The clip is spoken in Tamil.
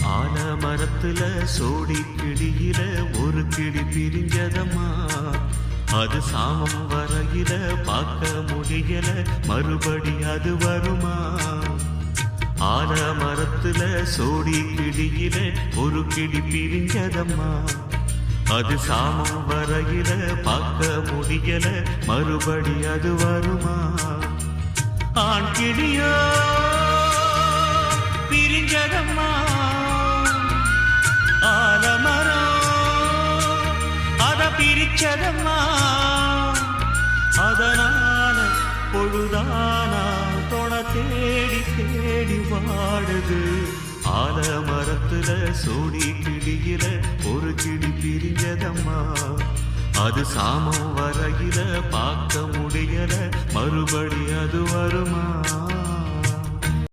ஆன மரத்துல சோடி கிளியில ஒரு கிளி பிரிஞ்சதம்மா. அது சாமம் வரையில பார்க்க முடியல மறுபடி அது வருமா? ஆன மரத்துல சோடி கிளியில ஒரு கிளி பிரிஞ்சதம்மா. அது சாமம் வரையில பார்க்க முடியல மறுபடி அது வருமா? ஆண் கிளியோ பிரிஞ்சதம்மா. அத அதனால பொழுதானா தொட தேடி தேடி வாடுது. ஆலமரத்துல சோடி கிளியில ஒரு கிளி பிரிஞ்சதம்மா. அது சாமம் வரையில பார்க்க முடியல. மறுபடி அது வருமா?